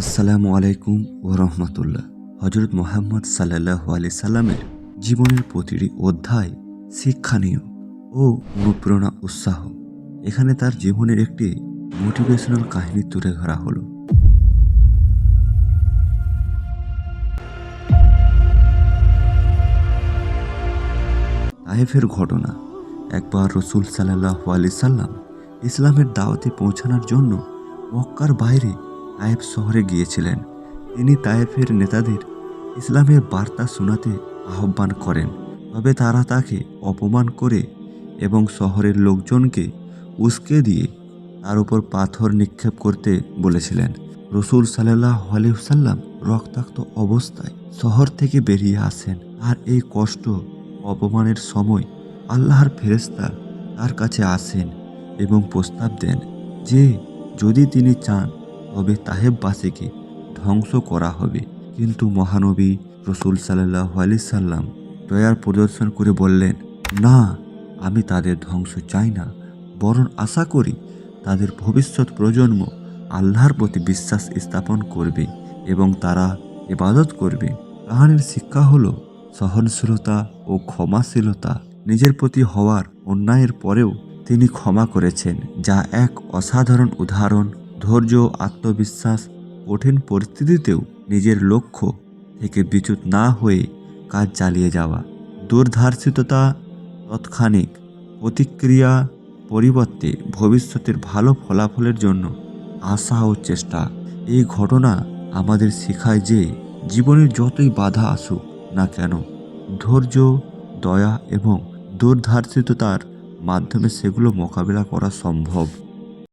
আসসালামু আলাইকুম ও রহমতুল্লাহ। হজরত মোহাম্মদ সাল্লাহ আলি সাল্লামের জীবনের প্রতিটি অধ্যায় শিক্ষণীয় ও অনুপ্রেরণা উৎসাহ। এখানে তার জীবনের একটি মোটিভেশনাল কাহিনী তুলে ধরা হলো। তাহেফের ঘটনা। একবার রসুল সাল্লাহ আলি সাল্লাম ইসলামের দাওয়াতে পৌঁছানোর জন্য মক্কার বাইরে তায়েফ শহরে গিয়েছিলেন। তিনি তায়েফের নেতাদের ইসলামের বার্তা শোনাতে আহ্বান করেন। তবে তারা তাকে অপমান করে এবং শহরের লোকজনকে উস্কে দিয়ে তার উপর পাথর নিক্ষেপ করতে বলেছিলেন। রসুল সাল্লাহ আলিয়াল্লাম রক্তাক্ত অবস্থায় শহর থেকে বেরিয়ে আসেন। আর এই কষ্ট, অপমানের সময় আল্লাহর ফেরেস্তা তার কাছে আসেন এবং প্রস্তাব দেন যে, যদি তিনি চান তবে তাহেববাসীকে ধ্বংস করা হবে। কিন্তু মহানবী রসুল সাল্লাহ আলি সাল্লাম দয়ার প্রদর্শন করে বললেন, না, আমি তাদের ধ্বংস চাই না। বরং আশা করি তাদের ভবিষ্যৎ প্রজন্ম আল্লাহর প্রতি বিশ্বাস স্থাপন করবে এবং তারা ইবাদত করবে। কাহানির শিক্ষা হলো সহনশীলতা ও ক্ষমাশীলতা। নিজের প্রতি হওয়ার অন্যায়ের পরেও তিনি ক্ষমা করেছেন, যা এক অসাধারণ উদাহরণ ধৈর্য, আত্মবিশ্বাস, কঠিন পরিস্থিতিতেও নিজের লক্ষ্য থেকে বিচ্যুত না হয়ে কাজ চালিয়ে যাওয়া। দুর্ধার্ষিততা তৎক্ষণিক প্রতিক্রিয়া পরিবর্তে ভবিষ্যতের ভালো ফলাফলের জন্য আশা ও চেষ্টা। এই ঘটনা আমাদের শেখায় যে জীবনের যতই বাধা আসুক না কেন, ধৈর্য, দয়া এবং দুর্ধার্ষিততার মাধ্যমে সেগুলো মোকাবিলা করা সম্ভব।